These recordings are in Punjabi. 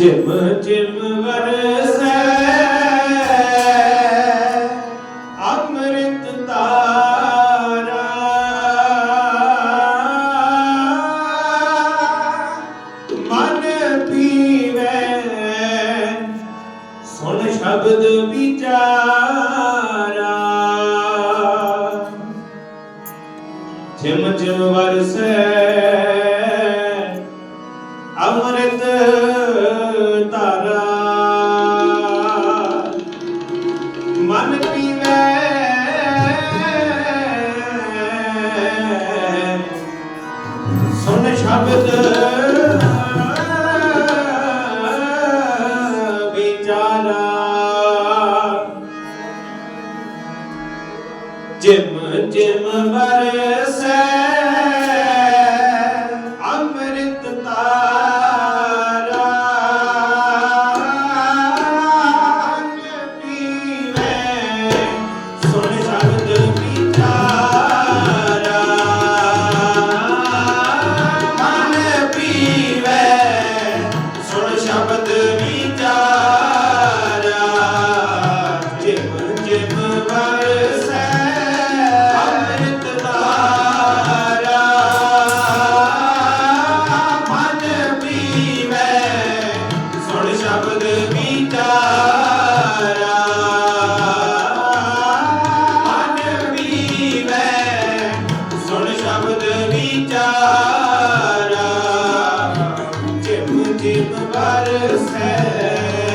ਚਿਮ ਚਿਮ ਵਰਸੈ ਅੰਮ੍ਰਿਤ ਤਾਰਾ। ਮਨ ਪੀਵੇ ਸੁਣ ਸ਼ਬਦ ਵਿਚਾਰਾ। ਚਿਮ ਚਿਮ ਵਰਸੈ ਜਿਮ ਜਿਮ ਬਰੇ ਜਿਮ ਵਰਸੈ।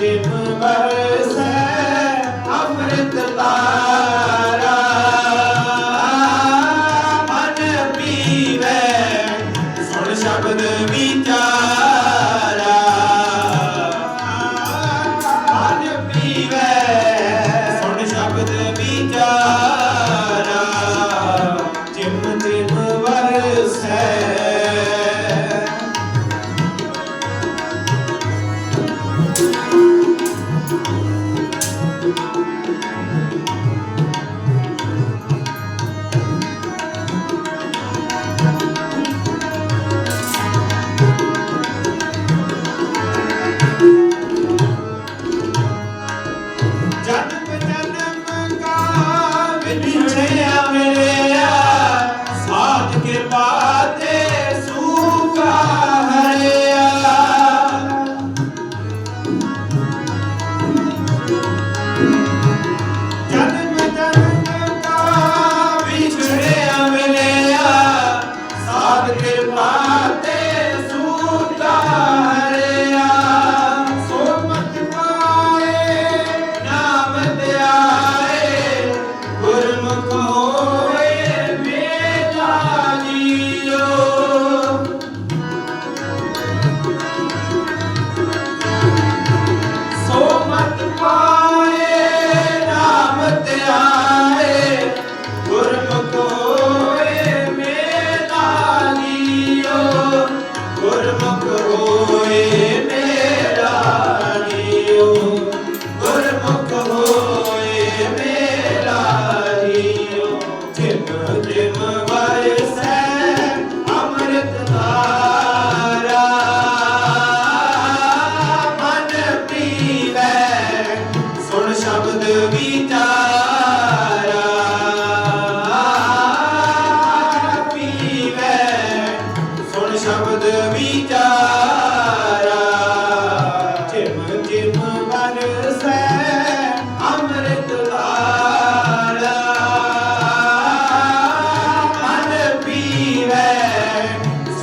ਜਿਨ ਮੈਂ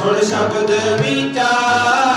ਸੁਣ ਸ਼ਬਦ ਵਿਚਾਰ।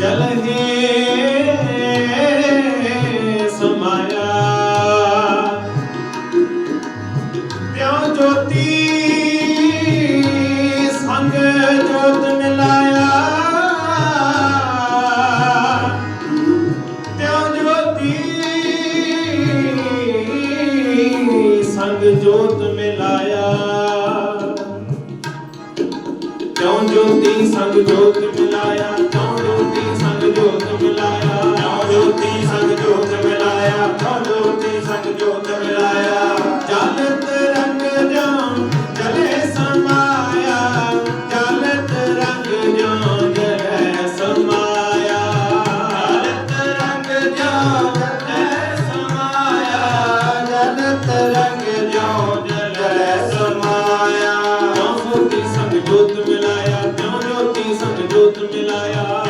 जल है जोत मिलाया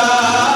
Bye.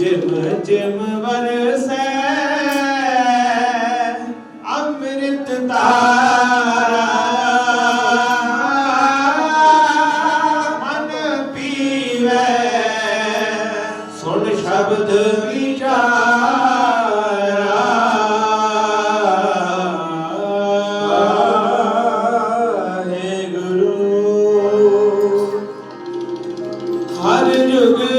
ਜਿਨ ਜਿਮ ਵਰਸੈ